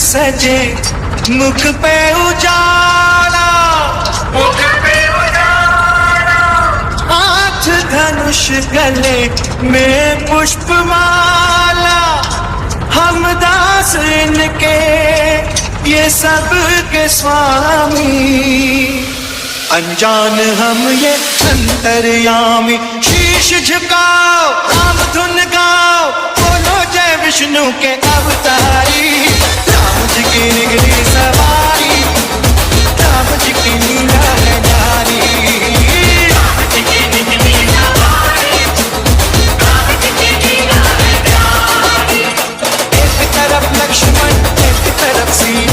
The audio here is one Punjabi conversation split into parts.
ਸਜੇ ਮੁਖ ਪੈ ਉਜਾਲਾ ਮੁਖ ਪੈ ਉਜਾਲਾ ਆਠ ਧਨੁਸ਼ ਗਲੇ ਮੇ ਪੁਸ਼ਪ ਮਾਲਾ ਹਮ ਦਾਸ ਇਨਕੇ ये सब के स्वामी अनजान हम ये अंतर्यामी शीश झुकाओ हम धुन गाओ बोलो जय विष्णु के अवतारी की निगली सवारी राम जी की लीला है जारी एक तरफ लक्ष्मण एक तरफ सीता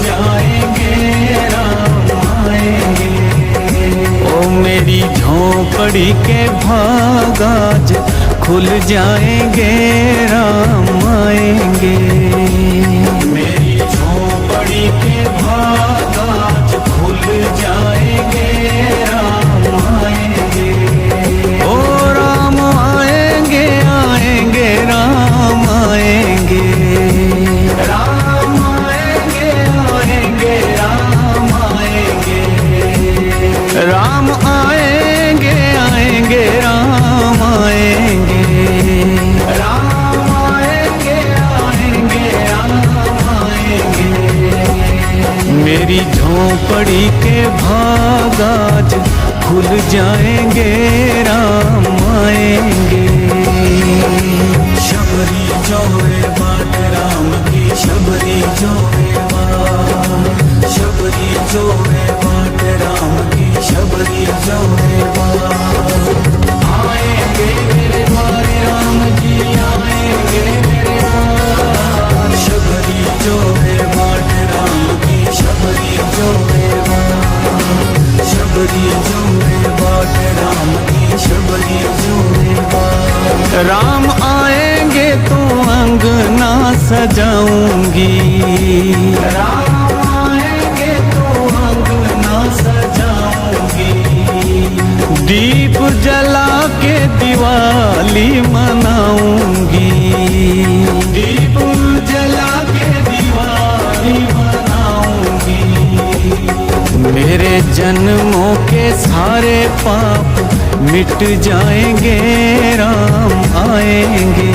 जाएँगे मेरी झोपड़ी के भागाज खुल जाएँगे राम आएँगे। झोपड़ी के भागाज खुल जाएँगे, राम आएँगे। शबरी जोरे बाट राम की शबरी जोरे बाट शबरी जोरे बाट राम की शबरी जोरे शबरी जोरे बाट राम की शबरी जोरे बाट राम आएंगे तो अंगना सजाऊंगी राम आएंगे तो अंगना सजाऊंगी दीप जला के दिवाली मनाऊंगी मेरे जन्मों के सारे पाप मिट जाएंगे राम आएंगे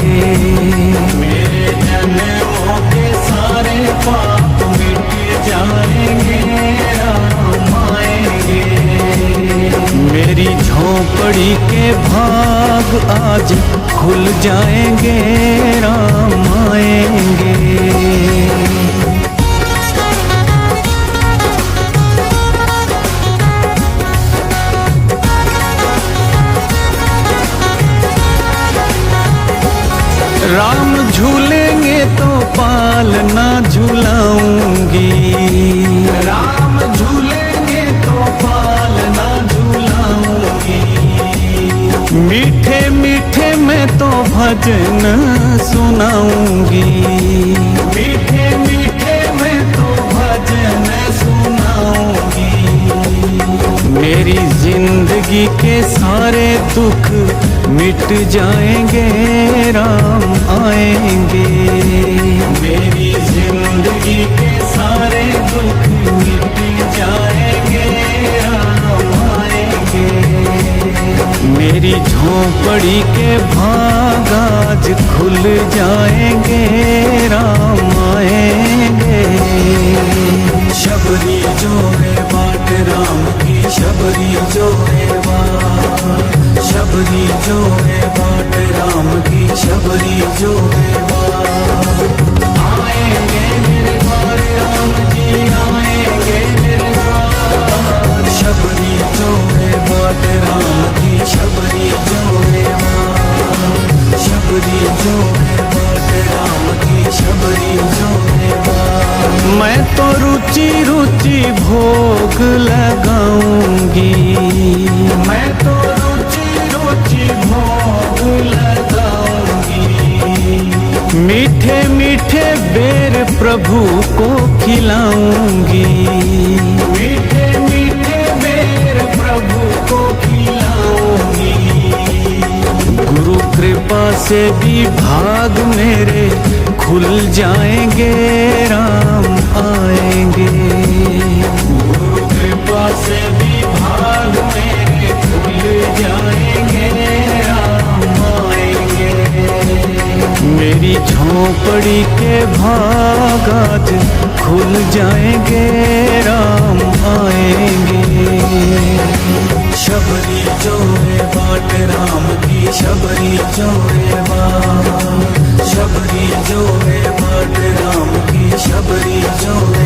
मेरे जन्मों के सारे पाप मिट जाएंगे राम आएंगे मेरी झोपड़ी के भाग आज खुल जाएंगे राम आएंगे पालना झूलाऊँगी। राम झूलेंगे तो पालना झूलाऊँगी। मीठे मीठे मैं तो भजन सुनाऊँगी। मीठे मीठे मैं तो भजन सुनाऊँगी। मेरी ज़िंदगी के सारे दुख मिट जाएँगे राम आएँगे। जिंदगी के सारे दुख मिट जाएंगे राम आएंगे मेरी झोपड़ी के भागाज खुल जाएंगे राम आएंगे शबरी जोरे बाट राम की शबरी जोरे बाट शबरी जोरे बाट राम की शबरी जोरे बाट राम की शबरी जोरे बाट शबरी जोरे बाट राम की शबरी जोरे बाट मैं तो रुचि रुचि भोग लगाऊंगी मैं तो रुचि रुचि भोग लगाऊंगी मीठे मीठे बेर प्रभु को खिलाऊंगी से भी भाग मेरे खुल जाएँगे राम आएँगे। गुरु कृपा से भी भाग मेरे खुल जाएँगे राम आएँगे। मेरी झोपड़ी के भाग आज खुल जाएँगे राम आएँगे। शबरी जोरे बाट राम की शबरी जोरे बाट शबरी जोरे बाट राम की शबरी जोरे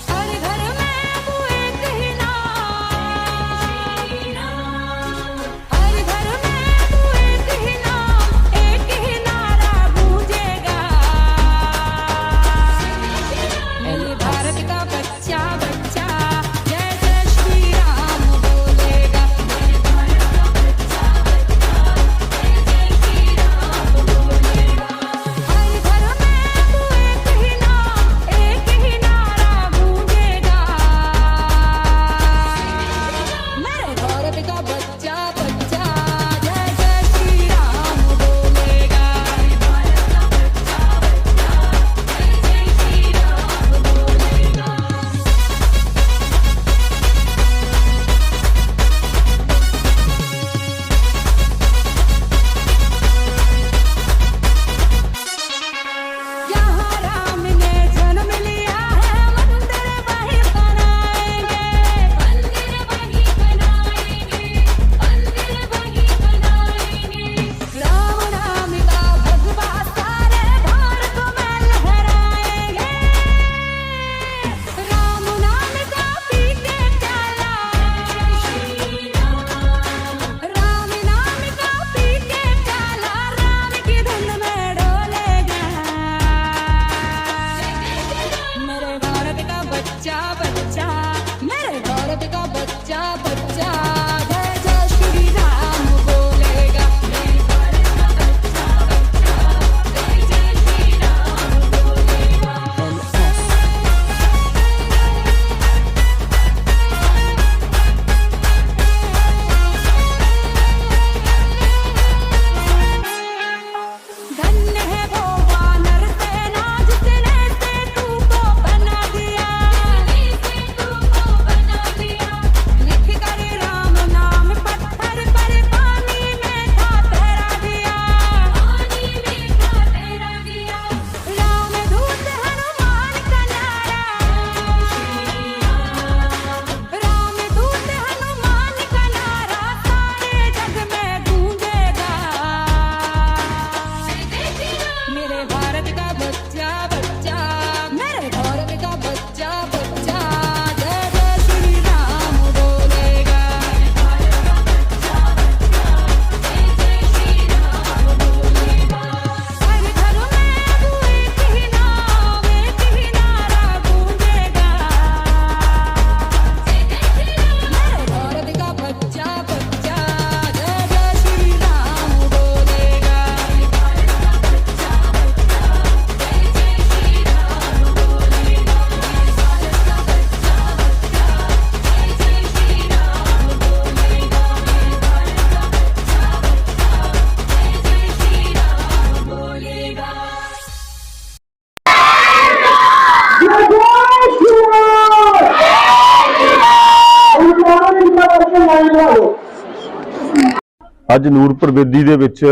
ਅੱਜ ਨੂਰਪੁਰ ਬੇਦੀ ਦੇ ਵਿੱਚ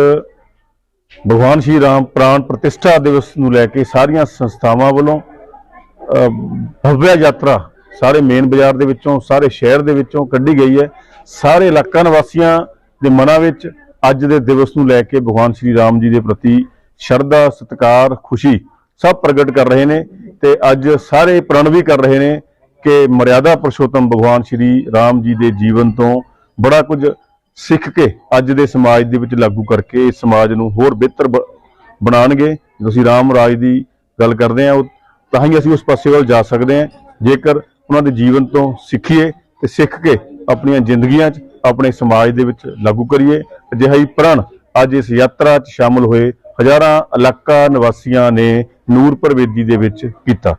ਭਗਵਾਨ ਸ਼੍ਰੀ ਰਾਮ ਪ੍ਰਾਣ ਪ੍ਰਤਿਸ਼ਠਾ ਦਿਵਸ ਨੂੰ ਲੈ ਕੇ ਸਾਰੀਆਂ ਸੰਸਥਾਵਾਂ ਵੱਲੋਂ ਅ, ਭਵਯ ਯਾਤਰਾ ਸਾਰੇ ਮੇਨ ਬਾਜ਼ਾਰ ਦੇ ਵਿੱਚੋਂ ਸਾਰੇ ਸ਼ਹਿਰ ਦੇ ਵਿੱਚੋਂ ਕੱਢੀ ਗਈ ਹੈ। ਸਾਰੇ ਇਲਾਕਾ ਨਿਵਾਸੀਆਂ ਦੇ ਮਨਾਂ ਵਿੱਚ ਅੱਜ ਦੇ ਦਿਵਸ ਨੂੰ ਲੈ ਕੇ ਭਗਵਾਨ ਸ਼੍ਰੀ ਰਾਮ ਜੀ ਦੇ ਪ੍ਰਤੀ ਸ਼ਰਧਾ ਸਤਿਕਾਰ ਖੁਸ਼ੀ ਸਭ ਪ੍ਰਗਟ ਕਰ ਰਹੇ ਨੇ ਤੇ ਅੱਜ ਸਾਰੇ ਪ੍ਰਣ ਵੀ ਕਰ ਰਹੇ ਨੇ ਕਿ ਮਰਿਆਦਾ ਪੁਰਸ਼ੋਤਮ ਭਗਵਾਨ ਸ਼੍ਰੀ ਰਾਮ ਜੀ ਦੇ ਜੀਵਨ ਤੋਂ ਬੜਾ ਕੁਝ ਸਿੱਖ ਕੇ ਅੱਜ ਦੇ ਸਮਾਜ ਦੇ ਵਿੱਚ ਲਾਗੂ ਕਰਕੇ ਇਸ ਸਮਾਜ ਨੂੰ ਹੋਰ ਬਿਹਤਰ ਬ- ਬਣਾਉਣਗੇ। ਜਦੋਂ ਅਸੀਂ ਰਾਮ ਰਾਜ ਦੀ ਗੱਲ ਕਰਦੇ ਹਾਂ, ਉਹ ਤਾਂ ਹੀ ਅਸੀਂ ਉਸ ਪਾਸੇ ਵੱਲ ਜਾ ਸਕਦੇ ਹਾਂ। ਜੇਕਰ ਉਹਨਾਂ ਦੇ ਜੀਵਨ ਤੋਂ ਸਿੱਖੀਏ ਤੇ ਸਿੱਖ ਕੇ ਆਪਣੀਆਂ ਜ਼ਿੰਦਗੀਆਂ 'ਚ, ਆਪਣੇ ਸਮਾਜ ਦੇ ਵਿੱਚ ਲਾਗੂ ਕਰੀਏ। ਅਜਿਹਾ ਹੀ ਪ੍ਰਣ ਅੱਜ ਇਸ ਯਾਤਰਾ 'ਚ ਸ਼ਾਮਲ ਹੋਏ ਹਜ਼ਾਰਾਂ ਇਲਾਕਾ ਨਿਵਾਸੀਆਂ ਨੇ ਨੂਰ ਬੇਦੀ ਦੇ ਵਿੱਚ ਕੀਤਾ।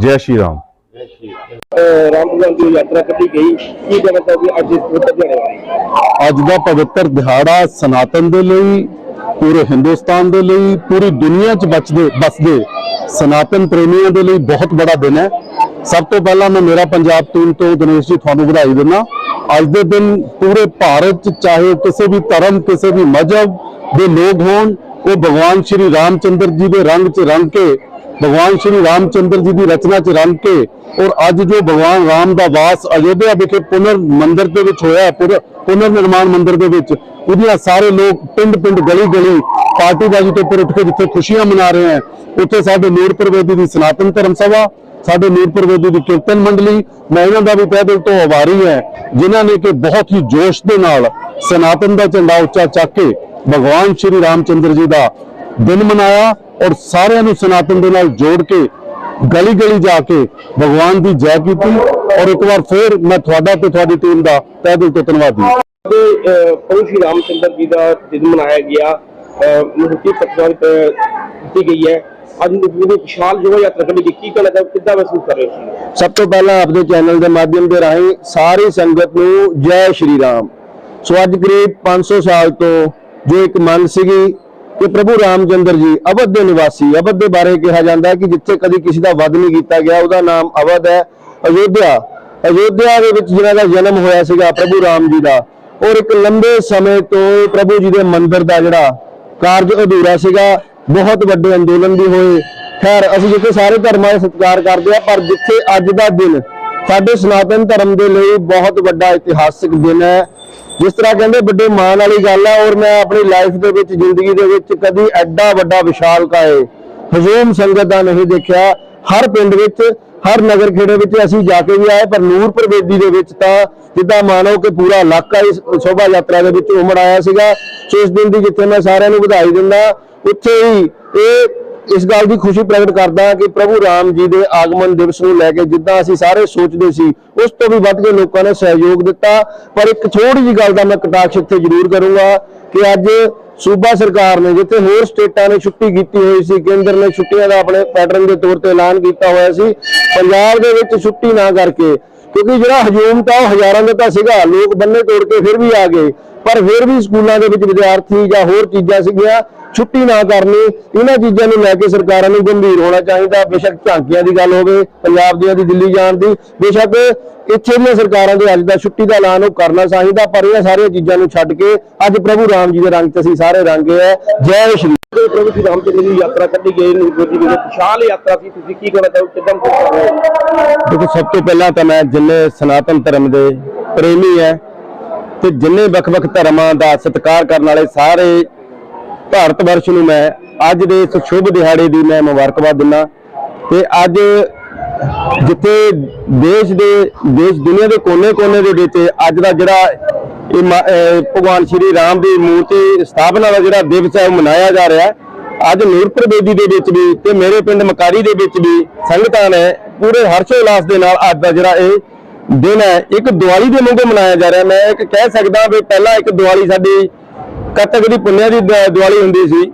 ਜੈ ਸ਼੍ਰੀ ਰਾਮ। ਰਾਮ ਦੀ ਯਾਤਰਾ ਕੱਢੀ ਗਈ। ਕੀ ਕਹਿਣਾ ਚਾਹੋਗੇ ਅੱਜ ਇਸ ਪਵਿੱਤਰ ਦਿਹਾੜੇ ਬਾਰੇ ਅੱਜ ਦਾ ਪਵਿੱਤਰ ਦਿਹਾੜਾ ਸਨਾਤਨ ਦੇ ਲਈ, ਪੂਰੇ ਹਿੰਦੁਸਤਾਨ ਦੇ ਲਈ, ਪੂਰੀ ਦੁਨੀਆ 'ਚ ਬਚਦੇ, ਬਸਦੇ ਸਨਾਤਨ ਪ੍ਰੇਮੀਆਂ ਦੇ ਲਈ ਬਹੁਤ ਬੜਾ ਦਿਨ ਹੈ। ਸਭ ਤੋਂ ਪਹਿਲਾਂ ਮੈਂ ਮੇਰਾ ਪੰਜਾਬ ਟੀਮ ਤੋਂ ਦਿਨੇਸ਼ ਜੀ ਤੁਹਾਨੂੰ ਵਧਾਈ ਦਿੰਦਾ। ਅੱਜ ਦੇ ਦਿਨ ਪੂਰੇ ਭਾਰਤ 'ਚ ਚਾਹੇ ਕਿਸੇ ਵੀ ਧਰਮ, ਕਿਸੇ ਵੀ ਮਜ਼ਹਬ ਦੇ ਲੋਕ ਹੋਣ, ਉਹ ਭਗਵਾਨ ਸ਼੍ਰੀ ਰਾਮਚੰਦਰ ਜੀ ਦੇ ਰੰਗ 'ਚ ਰੰਗ ਕੇ, ਭਗਵਾਨ ਸ਼੍ਰੀ ਰਾਮਚੰਦਰ ਜੀ ਦੀ ਰਚਨਾ 'ਚ ਰੰਗ ਕੇ ਔਰ ਅੱਜ ਜੋ ਭਗਵਾਨ ਰਾਮ ਦਾ ਵਾਸ ਅਯੋਧਿਆ ਵਿਖੇ ਪੁਨਰ ਮੰਦਿਰ ਦੇ ਵਿੱਚ ਹੋਇਆ ਹੈ, ਪੁਰ- ਪੁਨਰ ਨਿਰਮਾਣ ਮੰਦਿਰ ਦੇ ਵਿੱਚ ਉਹਦੀਆਂ ਸਾਰੇ ਲੋਕ ਪਿੰਡ ਪਿੰਡ ਗਲੀ ਗਲੀ ਪਾਰਟੀਬਾਜ਼ੀ ਤੋਂ ਉੱਪਰ ਉੱਠ ਕੇ ਜਿੱਥੇ ਖੁਸ਼ੀਆਂ ਮਨਾ ਰਹੇ ਹੈ ਉੱਥੇ ਸਾਡੇ ਨੂਰਪੁਰ ਬੇਦੀ ਦੀ ਸਨਾਤਨ ਧਰਮ ਸਭਾ ਸਾਡੇ ਨੂਰਪੁਰ ਬੇਦੀ ਦੀ ਕੀਰਤਨ ਮੰਡਲੀ ਮੈਂ ਇਹਨਾਂ ਦਾ ਵੀ ਤਹਿ ਦਿਲ ਤੋਂ ਆਭਾਰੀ ਹੈ ਜਿਨ੍ਹਾਂ ਨੇ ਕਿ ਬਹੁਤ ਹੀ ਜੋਸ਼ ਦੇ ਨਾਲ ਸਨਾਤਨ ਦਾ ਝੰਡਾ ਉੱਚਾ ਚੱਕ ਕੇ ਭਗਵਾਨ ਸ਼੍ਰੀ ਰਾਮਚੰਦਰ ਜੀ ਦਾ ਦਿਨ ਮਨਾਇਆ ਔਰ ਸਾਰਿਆਂ ਨੂੰ ਸਨਾਤਨ ਦੇ ਨਾਲ ਜੋੜ ਕੇ ਗਲੀ ਗਲੀ ਜਾ ਕੇ ਭਗਵਾਨ ਦੀ ਜੈ ਕੀਤੀ ਔਰ ਇੱਕ ਵਾਰ ਫੇਰ ਮੈਂ ਤੁਹਾਡਾ ਤੇ ਤੁਹਾਡੀ ਟੀਮ ਦਾ ਤਹਿ ਦਿਲ ਤੋਂ ਧੰਨਵਾਦੀ ਤੇ ਪ੍ਰਭੂ ਸ਼੍ਰੀ ਰਾਮਚੰਦਰ ਜੀ ਦਾ ਦਿਨ ਮਨਾਇਆ ਗਿਆ ਮੁਹੱਤੀ ਪਤਵਾਨ ਕੀਤੀ ਗਈ ਹੈ। ਅੱਜ ਨੂੰ ਵਿਸ਼ਾਲ ਜੋ ਯਾਤਰਾ ਕੱਢੀ ਗਈ ਕੀ ਕਹਿਣਾ ਚਾਹੋਗੇ ਕਿੱਦਾਂ ਮਹਿਸੂਸ ਕਰ ਰਹੇ ਹੋ? ਸਭ ਤੋਂ ਪਹਿਲਾਂ ਆਪਦੇ ਚੈਨਲ ਦੇ ਮਾਧਿਅਮ ਦੇ ਰਾਹੀਂ ਸਾਰੀ ਸੰਗਤ ਨੂੰ ਜੈ ਸ਼੍ਰੀ ਰਾਮ। ਸੋ ਅੱਜ ਕਰੀਬ 500 ਸਾਲ ਤੋਂ ਜੋ ਇੱਕ ਮਨ ਸੀਗੀ ਕਿ ਪ੍ਰਭੂ ਰਾਮਚੰਦਰ ਜੀ ਅਵਧ ਦੇ ਨਿਵਾਸੀ, ਅਵਧ ਦੇ ਬਾਰੇ ਕਿਹਾ ਜਾਂਦਾ ਹੈ ਕਿ ਜਿੱਥੇ ਕਦੀ ਕਿਸੇ ਦਾ ਵਧ ਨਹੀਂ ਕੀਤਾ ਗਿਆ, ਉਹਦਾ ਨਾਮ ਅਵਧ ਹੈ, ਅਯੋਧਿਆ। ਅਯੋਧਿਆ ਦੇ ਵਿੱਚ ਜਿਹਨਾਂ ਦਾ ਜਨਮ ਹੋਇਆ ਸੀਗਾ, ਪ੍ਰਭੂ ਰਾਮ ਜੀ ਦਾ, ਔਰ ਇੱਕ ਲੰਬੇ ਸਮੇਂ ਤੋਂ ਪ੍ਰਭੂ ਜੀ ਦੇ ਮੰਦਿਰ ਦਾ ਜਿਹੜਾ ਕਾਰਜ ਅਧੂਰਾ ਸੀਗਾ, ਬਹੁਤ ਵੱਡੇ ਅੰਦੋਲਨ ਵੀ ਹੋਏ। ਖੈਰ, ਅਸੀਂ ਜਿੱਥੇ ਸਾਰੇ ਧਰਮਾਂ ਦਾ ਸਤਿਕਾਰ ਕਰਦੇ ਆ ਪਰ ਜਿੱਥੇ ਅੱਜ ਦਾ ਦਿਨ ਸਾਡੇ ਸਨਾਤਨ ਧਰਮ ਦੇ ਲਈ ਬਹੁਤ ਵੱਡਾ ਇਤਿਹਾਸਿਕ ਦਿਨ ਹੈ ਜਿਸ ਤਰ੍ਹਾਂ ਕਹਿੰਦੇ ਵੱਡੇ ਮਾਣ ਵਾਲੀ ਗੱਲ ਹੈ ਔਰ ਮੈਂ ਆਪਣੀ ਲਾਈਫ ਦੇ ਵਿੱਚ, ਜ਼ਿੰਦਗੀ ਦੇ ਵਿੱਚ ਕਦੀ ਐਡਾ ਵੱਡਾ ਵਿਸ਼ਾਲ ਕਾਏ, ਹਜੂਮ ਸੰਗਤ ਦਾ ਨਹੀਂ ਦੇਖਿਆ। ਹਰ ਪਿੰਡ ਵਿੱਚ, ਹਰ ਨਗਰ ਖੇੜੇ ਵਿੱਚ ਅਸੀਂ ਜਾ ਕੇ ਵੀ ਆਏ, ਪਰ ਨੂਰ ਪ੍ਰਵੇਦੀ ਦੇ ਵਿੱਚ ਤਾਂ ਜਿੱਦਾਂ ਮਾਨੋ ਕਿ ਪੂਰਾ ਇਲਾਕਾ ਇਸ ਸ਼ੋਭਾ ਯਾਤਰਾ ਦੇ ਵਿੱਚ ਉਮੜ ਆਇਆ ਸੀਗਾ। ਸੋ ਇਸ ਦਿਨ ਦੀ ਜਿੱਥੇ ਮੈਂ ਸਾਰਿਆਂ ਨੂੰ ਵਧਾਈ ਦਿੰਦਾ, ਉੱਥੇ ਹੀ ਇਹ ਇਸ ਗੱਲ ਦੀ ਖੁਸ਼ੀ ਪ੍ਰਗਟ ਕਰਦਾ ਕਿ ਪ੍ਰਭੂ ਰਾਮ ਜੀ ਦੇ ਆਗਮਨ ਦਿਵਸ ਨੂੰ ਲੈ ਕੇ ਜਿੱਦਾਂ ਅਸੀਂ ਸਾਰੇ ਸੋਚਦੇ ਸੀ, ਉਸ ਤੋਂ ਵੀ ਵੱਧ ਕੇ ਲੋਕਾਂ ਨੇ ਸਹਿਯੋਗ ਦਿੱਤਾ। ਪਰ ਇੱਕ ਥੋੜੀ ਜਿਹੀ ਗੱਲ ਦਾ ਮੈਂ ਕਟਾਕਸ਼ ਇੱਥੇ ਜ਼ਰੂਰ ਕਰੂੰਗਾ ਕਿ ਅੱਜ ਸੂਬਾ ਸਰਕਾਰ ਨੇ ਜਿੱਥੇ ਹੋਰ ਸਟੇਟਾਂ ਨੇ ਛੁੱਟੀ ਕੀਤੀ ਹੋਈ ਸੀ, ਕੇਂਦਰ ਨੇ ਛੁੱਟੀਆਂ ਦਾ ਆਪਣੇ ਪੈਟਰਨ ਦੇ ਤੌਰ ਤੇ ਐਲਾਨ ਕੀਤਾ ਹੋਇਆ ਸੀ, ਪੰਜਾਬ ਦੇ ਵਿੱਚ ਛੁੱਟੀ ਨਾ ਕਰਕੇ, ਕਿਉਂਕਿ ਜਿਹੜਾ ਹਜੂਮ ਤਾਂ ਉਹ ਹਜ਼ਾਰਾਂ ਦਾ ਤਾਂ ਸੀਗਾ, ਲੋਕ ਬੰਨੇ ਤੋੜ ਕੇ ਫਿਰ ਵੀ ਆ ਗਏ। ਪਰ ਫਿਰ ਵੀ ਸਕੂਲਾਂ ਦੇ ਵਿੱਚ ਵਿਦਿਆਰਥੀ ਜਾਂ ਹੋਰ ਚੀਜ਼ਾਂ ਸੀਗੀਆਂ ਛੁੱਟੀ ਨਾ ਕਰਨੀ ਇਹਨਾਂ ਚੀਜ਼ਾਂ ਨੂੰ ਲੈ ਕੇ ਸਰਕਾਰਾਂ ਨੂੰ ਗੰਭੀਰ ਹੋਣਾ ਚਾਹੀਦਾ। ਬੇਸ਼ੱਕ ਝਾਂਕੀਆਂ ਦੀ ਗੱਲ ਹੋਵੇ ਪੰਜਾਬ ਦੀਆਂ ਦੀ ਦਿੱਲੀ ਜਾਣ ਦੀ ਬੇਸ਼ੱਕ ਇੱਥੇ ਦੀਆਂ ਸਰਕਾਰਾਂ ਦੇ ਅੱਜ ਦਾ ਛੁੱਟੀ ਦਾ ਐਲਾਨ ਉਹ ਕਰਨਾ ਚਾਹੀਦਾ ਪਰ ਇਹਨਾਂ ਸਾਰੀਆਂ ਚੀਜ਼ਾਂ ਨੂੰ ਛੱਡ ਕੇ ਅੱਜ ਪ੍ਰਭੂ ਰਾਮ ਜੀ ਦੇ ਰੰਗ 'ਚ ਅਸੀਂ ਸਾਰੇ ਰੰਗੇ ਹੈ ਜੈ ਸ਼੍ਰੀ ਪ੍ਰਭੂ ਸ਼੍ਰੀ ਰਾਮਚੰਦਰ ਜੀ ਦੀ ਯਾਤਰਾ ਕੱਢੀ ਗਈ ਨੂਰਪੁਰ ਜੀ ਦੀ ਵਿਸ਼ਾਲ ਯਾਤਰਾ ਸੀ। ਤੁਸੀਂ ਕੀ ਕਹਿਣਾ ਚਾਹੋਗੇ ਕਿੱਦਾਂ ਮਹਿਸੂਸ ਕਰ ਰਹੇ ਹੋ ਦੇਖੋ ਸਭ ਤੋਂ ਪਹਿਲਾਂ ਤਾਂ ਮੈਂ ਜਿੰਨੇ ਸਨਾਤਨ ਧਰਮ ਦੇ ਪ੍ਰੇਮੀ ਹੈ ਤੇ ਜਿੰਨੇ ਵੱਖ-ਵੱਖ ਧਰਮਾਂ ਦਾ ਸਤਿਕਾਰ ਕਰਨ ਵਾਲੇ ਸਾਰੇ ਭਾਰਤ ਵਰਸ਼ ਨੂੰ ਮੈਂ ਅੱਜ ਦੇ ਇਸ ਸ਼ੁਭ ਦਿਹਾੜੇ ਦੀ ਮੈਂ ਮੁਬਾਰਕਬਾਦ ਦਿੰਦਾ। ਤੇ ਅੱਜ ਜਿੱਥੇ ਦੇਸ਼ ਦੇ, ਦੇਸ਼ ਦੁਨੀਆ ਦੇ ਕੋਨੇ-ਕੋਨੇ ਦੇ ਵਿੱਚ ਅੱਜ ਦਾ ਜਿਹੜਾ ਇਹ ਭਗਵਾਨ ਸ਼੍ਰੀ ਰਾਮ ਦੀ ਮੂਰਤੀ ਸਥਾਪਨਾ ਦਾ ਜਿਹੜਾ ਦਿਵਸ ਹੈ, ਉਹ ਮਨਾਇਆ ਜਾ ਰਿਹਾ। ਅੱਜ ਨੂਰਪੁਰ ਬੇਦੀ ਦੇ ਵਿੱਚ ਵੀ ਤੇ ਮੇਰੇ ਪਿੰਡ ਮਕਾਰੀ ਦੇ ਵਿੱਚ ਵੀ ਸੰਗਤਾਂ ਨੇ ਪੂਰੇ ਹਰਸ਼ੋਲਾਸ ਦੇ ਨਾਲ ਅੱਜ ਦਾ ਜਿਹੜਾ ਇਹ ਦਿਨ ਹੈ, ਇੱਕ ਦੀਵਾਲੀ ਦੇ ਵਾਂਗੂ ਮਨਾਇਆ ਜਾ ਰਿਹਾ। ਮੈਂ ਇੱਕ ਕਹਿ ਸਕਦਾ ਵੀ ਪਹਿਲਾਂ ਇੱਕ ਦੀਵਾਲੀ ਸਾਡੀ ਕੱਤਕ ਦੀ ਪੁੰਨਿਆ ਦੀ ਦੀਵਾਲੀ ਹੁੰਦੀ ਸੀ।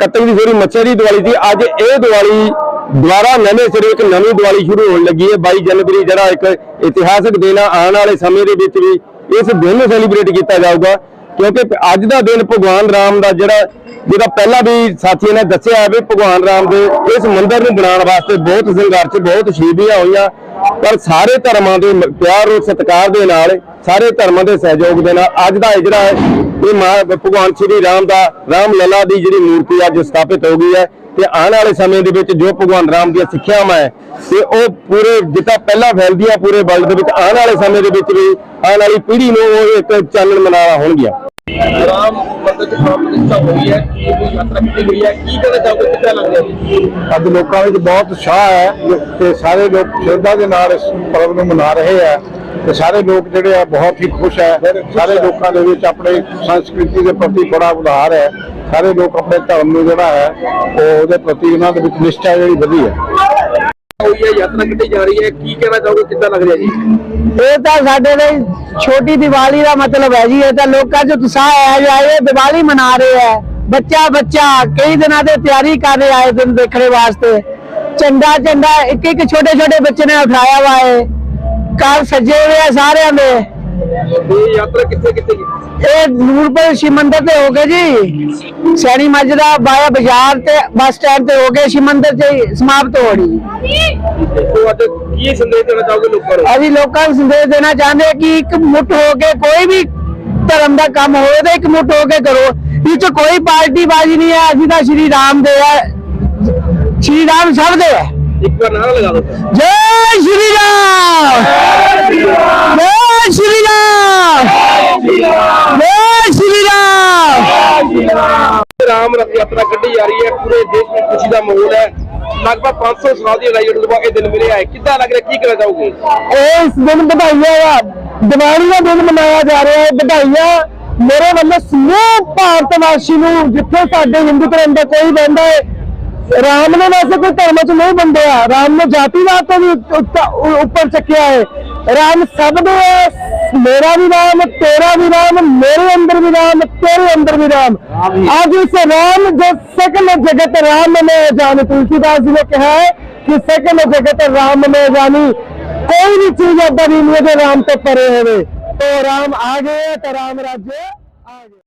ਕੱਤਕ ਦੀ ਸੋਰੀ, ਮੱਛਰ ਦੀ ਦੀਵਾਲੀ ਸੀ। ਅੱਜ ਇਹ ਦੀਵਾਲੀ ਦੁਬਾਰਾ ਨਵੇਂ ਸਿਰੇ, ਇੱਕ ਨਵੀਂ ਦੀਵਾਲੀ ਸ਼ੁਰੂ ਹੋਣ ਲੱਗੀ ਹੈ। 22 ਜਨਵਰੀ ਜਿਹੜਾ ਇੱਕ ਇਤਿਹਾਸਕ ਦਿਨ ਆ, ਆਉਣ ਵਾਲੇ ਸਮੇਂ ਦੇ ਵਿੱਚ ਵੀ ਇਸ ਦਿਨ ਨੂੰ ਸੈਲੀਬ੍ਰੇਟ ਕੀਤਾ ਜਾਊਗਾ। ਕਿਉਂਕਿ ਅੱਜ ਦਾ ਦਿਨ ਭਗਵਾਨ ਰਾਮ ਦਾ ਜਿਹੜਾ ਜਿਹੜਾ ਪਹਿਲਾਂ ਵੀ ਸਾਥੀਆਂ ਨੇ ਦੱਸਿਆ ਹੈ ਵੀ ਭਗਵਾਨ ਰਾਮ ਦੇ ਇਸ ਮੰਦਿਰ ਨੂੰ ਬਣਾਉਣ ਵਾਸਤੇ ਬਹੁਤ ਸੰਘਰਸ਼, ਬਹੁਤ ਸ਼ਹੀਦੀਆਂ ਹੋਈਆਂ। ਪਰ ਸਾਰੇ ਧਰਮਾਂ ਦੇ ਪਿਆਰ ਔਰ ਸਤਿਕਾਰ ਦੇ ਨਾਲ, ਸਾਰੇ ਧਰਮਾਂ ਦੇ ਸਹਿਯੋਗ ਦੇ ਨਾਲ, ਅੱਜ ਦਾ ਜਿਹੜਾ ਹੈ, ਇਹ ਮਾਂ ਭਗਵਾਨ ਸ਼੍ਰੀ ਰਾਮ ਦਾ, ਰਾਮ ਲਲਾ ਦੀ ਜਿਹੜੀ ਮੂਰਤੀ ਅੱਜ ਸਥਾਪਿਤ ਹੋ ਗਈ ਹੈ, ਤੇ ਆਉਣ ਵਾਲੇ ਸਮੇਂ ਦੇ ਵਿੱਚ ਜੋ ਭਗਵਾਨ ਰਾਮ ਦੀਆਂ ਸਿੱਖਿਆਵਾਂ ਹੈ, ਤੇ ਉਹ ਪੂਰੇ ਜਿੱਦਾਂ ਪਹਿਲਾਂ ਫੈਲਦੀ ਹੈ ਪੂਰੇ ਵਰਲਡ ਦੇ ਵਿੱਚ ਆਉਣ ਵਾਲੇ ਸਮੇਂ ਦੇ ਵਿੱਚ ਵੀ ਆਉਣ ਵਾਲੀ ਪੀੜ੍ਹੀ ਨੂੰ ਉਹ ਇੱਕ ਚਾਨਣ ਮਨਾਵਾ ਹੋਣਗੀਆਂ। ਰਾਮ ਮੰਦਰ ਚ ਪ੍ਰਾਣ ਪ੍ਰਤਿਸ਼ਠਾ ਹੋਈ ਹੈ ਕੀ ਇਹ ਯਾਤਰਾ ਕੀਤੀ ਗਈ ਹੈ ਕੀ ਕਹਿਣਾ ਚਾਹੋਗੇ ਕਿੱਦਾਂ ਲੱਗ ਰਿਹਾ? ਜੀ ਅੱਜ ਲੋਕਾਂ ਵਿੱਚ ਬਹੁਤ ਉਤਸ਼ਾਹ ਹੈ ਤੇ ਸਾਰੇ ਲੋਕ ਸ਼ਰਧਾ ਦੇ ਨਾਲ ਇਸ ਪਰਵ ਨੂੰ ਮਨਾ ਰਹੇ ਆ ਤੇ ਸਾਰੇ ਲੋਕ ਜਿਹੜੇ ਆ ਬਹੁਤ ਹੀ ਖੁਸ਼ ਹੈ। ਸਾਰੇ ਲੋਕਾਂ ਦੇ ਵਿੱਚ ਆਪਣੇ ਸੰਸਕ੍ਰਿਤੀ ਦੇ ਪ੍ਰਤੀ ਬੜਾ ਉਦਾਰ ਹੈ। ਸਾਰੇ ਲੋਕ ਆਪਣੇ ਧਰਮ ਨੂੰ ਜਿਹੜਾ ਹੈ ਉਹ ਉਹਦੇ ਪ੍ਰਤੀ ਉਹਨਾਂ ਦੇ ਵਿੱਚ ਨਿਸ਼ਠਾ ਜਿਹੜੀ ਵਧੀ ਹੈ। ਹੋਈ ਹੈ, ਯਾਤਰਾ ਕਿੱਥੇ ਜਾ ਰਹੀ ਹੈ, ਕੀ ਕਹਿਣਾ ਚਾਹੋਗੇ, ਕਿੱਦਾਂ ਲੱਗ ਰਿਹਾ ਜੀ? ਇਹ ਤਾਂ ਸਾਡੇ ਲਈ ਛੋਟੀ ਦੀਵਾਲੀ ਦਾ ਮਤਲਬ ਹੈ ਜੀ, ਇਹ ਤਾਂ ਲੋਕਾਂ 'ਚ ਉਤਸ਼ਾਹ ਹੈ ਜੋ ਇਹ ਦੀਵਾਲੀ ਮਨਾ ਰਹੇ ਹੈ। ਬੱਚਾ ਬੱਚਾ, ਕਈ ਦਿਨਾਂ ਦੇ ਤਿਆਰੀ ਕਰ ਰਹੇ ਆਏ ਦਿਨ ਦੇਖਣੇ ਵਾਸਤੇ। ਝੰਡਾ ਝੰਡਾ ਇੱਕ ਇੱਕ ਛੋਟੇ ਛੋਟੇ ਬੱਚੇ ਨੇ ਉਠਾਇਆ ਵਾ ਹੈ ਘਰ ਸਜੇ ਹੋਏ ਆ ਸਾਰਿਆਂ ਦੇ। ਇਹ ਯਾਤਰਾ ਕਿੱਥੇ ਕਿੱਥੇ ਜੀ ਇਹ ਨੂਰਪੁਰ ਸ਼ਿਵ ਮੰਦਿਰ ਤੇ ਹੋ ਕੇ ਜੀ। ਸੈਣੀ ਮੱਜਦਾ ਬਾਇਆ ਬਾਜ਼ਾਰ ਤੇ ਬੱਸ ਸਟੈਂਡ ਤੇ ਹੋ ਕੇ ਸ਼ਿਵ ਮੰਦਿਰ ਹੀ ਸਮਾਪਤ ਹੋ ਰਹੀ ਉਹ ਅੱਜ ਕੀ ਸੰਦੇਸ਼ ਦੇਣਾ ਚਾਹੋਗੇ ਲੋਕਾਂ ਨੂੰ? ਅਸੀਂ ਲੋਕਾਂ ਨੂੰ ਸੰਦੇਸ਼ ਦੇਣਾ ਚਾਹੁੰਦੇ ਹਾਂ ਕਿ ਇੱਕ ਮੁੱਠ ਹੋ ਕੇ ਕੋਈ ਵੀ ਧਰਮ ਦਾ ਕੰਮ ਹੋਵੇ ਤਾਂ ਇੱਕ ਮੁੱਠ ਹੋ ਕੇ ਕਰੋ। ਇਹ ਚ ਕੋਈ ਪਾਰਟੀ ਬਾਜੀ ਨਹੀਂ ਹੈ ਅਸੀਂ ਤਾਂ ਸ਼੍ਰੀ ਰਾਮ ਦੇ ਆ ਸ਼੍ਰੀ ਰਾਮ ਸਭ ਦੇ ਹੈ। ਇੱਕ ਵਾਰ ਨਾਰਾ ਲਗਾ ਦਿਓ ਜੈ ਸ਼੍ਰੀ ਰਾਮ। ਜੈ ਸ਼੍ਰੀ ਰਾਮ। ਜੈ ਸ਼੍ਰੀ ਰਾਮ। ਰਾਮ ਰਥ ਯਾਤਰਾ ਕੱਢੀ ਜਾ ਰਹੀ ਹੈ। ਪੂਰੇ ਦੇਸ਼ ਵਿੱਚ ਖੁਸ਼ੀ ਦਾ ਮਾਹੌਲ ਹੈ। ਲਗਭਗ 500 ਸਾਲ ਦੀ ਲੜਾਈ ਤੋਂ ਬਾਅਦ ਇਹ ਦਿਨ ਮਿਲਿਆ ਹੈ। ਕਿੱਦਾਂ ਲੱਗ ਰਿਹਾ? ਕੀ ਕਹਿਣਾ ਚਾਹੋਗੇ? ਇਸ ਦਿਨ ਵਧਾਈਆਂ ਦਾ ਦੀਵਾਲੀ ਦਾ ਦਿਨ ਮਨਾਇਆ ਜਾ ਰਿਹਾ ਹੈ। ਵਧਾਈਆਂ ਮੇਰੇ ਵੱਲੋਂ ਸਮੂਹ ਭਾਰਤ ਵਾਸੀ ਨੂੰ ਜਿੱਥੇ ਸਾਡੇ ਹਿੰਦੂ ਧਰਮ ਦਾ ਕੋਈ ਬੰਦਾ ਹੈ ਰਾਮ ਨੇ ਵੈਸੇ ਕੋਈ ਧਰਮ ਚ ਨਹੀਂ ਬੰਦਿਆ ਰਾਮ ਨੇ ਜਾਤੀਵਾਦ ਤੋਂ ਵੀ ਉੱਤ- ਉ- ਉੱਪਰ ਚੱਕਿਆ ਹੈ ਰਾਮ ਸਭ ਦੇ ਹੈ ਮੇਰਾ ਵੀ ਰਾਮ ਤੇਰਾ ਵੀ ਰਾਮ ਮੇਰੇ ਅੰਦਰ ਵੀ ਰਾਮ ਤੇਰੇ ਅੰਦਰ ਵੀ ਰਾਮ ਅੱਜ ਇਸ ਰਾਮ ਜੋ ਸਕਲ ਜਗਤ ਰਾਮ ਨੇ ਜਾਣ ਤੁਲਸੀਦਾਸ ਜੀ ਨੇ ਕਿਹਾ ਹੈ ਕਿ ਸਕਲ ਜਗਤ ਰਾਮ ਨੇ ਜਾਣੀ ਕੋਈ ਵੀ ਚੀਜ਼ ਏਦਾਂ ਦੀ ਨਹੀਂ ਹੈ ਜੋ ਰਾਮ ਤੋਂ ਪਰੇ ਹੋਵੇ तो राम आ गए तो राम राज्य